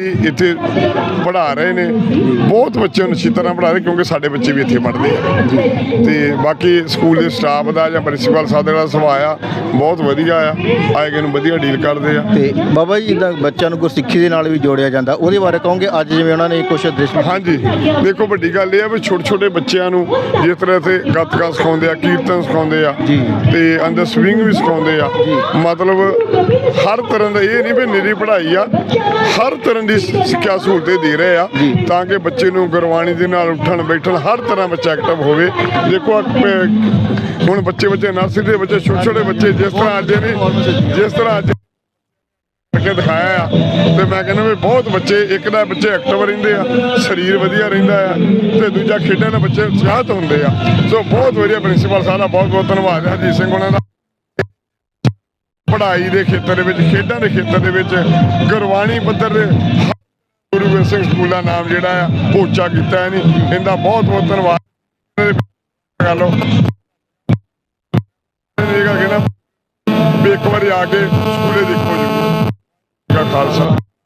ਵੀ ਇੱਥੇ ਪੜ੍ਹਾ ਰਹੇ ਨੇ। ਬਹੁਤ ਬੱਚੇ ਨੂੰ ਅੱਛੀ ਤਰ੍ਹਾਂ ਪੜ੍ਹਾ ਰਹੇ ਕਿਉਂਕਿ ਸਾਡੇ ਬੱਚੇ ਵੀ ਇੱਥੇ ਪੜ੍ਹਦੇ ਆ। ਤੇ ਬਾਕੀ ਸਕੂਲ ਦੇ ਸਟਾਫ ਦਾ ਜਾਂ ਪ੍ਰਿੰਸੀਪਲ ਸਾਹਿਬ ਦਾ ਜਿਹੜਾ ਸੁਭਾਅ ਆ ਬਹੁਤ ਵਧੀਆ ਆ। ਆਏ ਗਏ ਨੂੰ ਵਧੀਆ ਡੀਲ ਕਰਦੇ ਆ। ਤੇ ਬਾਬਾ ਜੀ ਜਿੱਦਾਂ ਬੱਚਿਆਂ ਨੂੰ ਗੁਰਸਿੱਖੀ ਦੇ ਨਾਲ ਵੀ ਜੋੜਿਆ ਜਾਂਦਾ ਉਹਦੇ ਬਾਰੇ ਕਹੋਗੇ? ਅੱਜ ਜਿਵੇਂ ਉਹਨਾਂ ਨੇ ਕੁਝ ਦ੍ਰਿਸ਼ ਹਾਂਜੀ। ਦੇਖੋ ਵੱਡੀ ਗੱਲ ਇਹ ਆ ਵੀ ਛੋਟੇ ਛੋਟੇ ਬੱਚਿਆਂ ਨੂੰ ਜਿਸ ਤਰ੍ਹਾਂ ਇੱਥੇ ਗੱਤਕਾ ਸਿਖਾਉਂਦੇ ਆ ਕੀਰਤਨ ਸਿਖਾਉਂਦੇ ਆ। ਤੇ ਅੰਦਰ ਸਵਿੰਗ ਵੀ ਸਿਖਾਉਂਦੇ ਆ। ਮਤਲਬ ਹਰ ਤਰ੍ਹਾਂ ਦਾ ਇਹ ਨਹੀਂ ਵੀ ਨਿਰੀ ਪੜ੍ਹਾਈ ਆ ਹਰ ਤਰ੍ਹਾਂ ਦੀ ਸਿੱਖਿਆ ਸਹੂਲਤ ਦੇ ਰਹੇ ਆ। ਤਾਂ ਕਿ ਬੱਚੇ ਨੂੰ ਗੁਰਬਾਣੀ ਦੇ ਨਾਲ ਉੱਠਣ ਬੈਠਣ ਹਰ ਤਰ੍ਹਾਂ ਬੱਚਾ ਐਕਟਿਵ ਹੋਵੇ। ਦੇਖੋ ਹੁਣ ਬੱਚੇ ਬੱਚੇ ਨਰਸਰੀ ਦੇ ਬੱਚੇ ਛੋਟੇ ਛੋਟੇ ਬੱਚੇ ਜਿਸ ਤਰ੍ਹਾਂ ਅੱਜ ਨੇ ਜਿਸ ਤਰ੍ਹਾਂ ਅੱਜ ਕਰਕੇ ਦਿਖਾਇਆ ਆ ਤੇ ਮੈਂ ਕਹਿੰਦਾ ਵੀ ਬਹੁਤ ਬੱਚੇ ਇੱਕ ਦਾ ਬੱਚੇ ਐਕਟਿਵ ਰਹਿੰਦੇ ਆ ਸਰੀਰ ਵਧੀਆ ਰਹਿੰਦਾ ਆ ਤੇ ਦੂਜਾ ਖੇਡਾਂ ਦੇ ਬੱਚੇ ਉਤਸ਼ਾਹਤ ਹੁੰਦੇ ਆ। ਸੋ ਬਹੁਤ ਵਧੀਆ ਪ੍ਰਿੰਸੀਪਲ ਸਾਹਿਬ ਦਾ ਬਹੁਤ ਬਹੁਤ ਧੰਨਵਾਦ ਹੈ ਹਰਜੀਤ ਸਿੰਘ ਉਹਨਾਂ ਦਾ। ਪੜ੍ਹਾਈ ਦੇ ਖੇਤਰ ਦੇ ਵਿੱਚ, ਖੇਡਾਂ ਦੇ ਖੇਤਰ ਦੇ ਵਿੱਚ, ਗੁਰਬਾਣੀ ਪੱਧਰ ਦੇ ਗੁਰੂ ਗੋਬਿੰਦ ਸਿੰਘ ਸਕੂਲ ਦਾ ਨਾਮ ਜਿਹੜਾ ਆ ਉਹ ਉੱਚਾ ਕੀਤਾ ਹੈ ਨਹੀਂ ਇਹਦਾ ਬਹੁਤ ਬਹੁਤ ਧੰਨਵਾਦ। ਕਰ ਲਓ ਇਹ ਗੱਲ ਕਹਿੰਦਾ ਇੱਕ ਵਾਰੀ ਆ ਕੇ ਸਕੂਲੇ ਦੇਖੋ ਜੀ ਖਾਲਸਾ।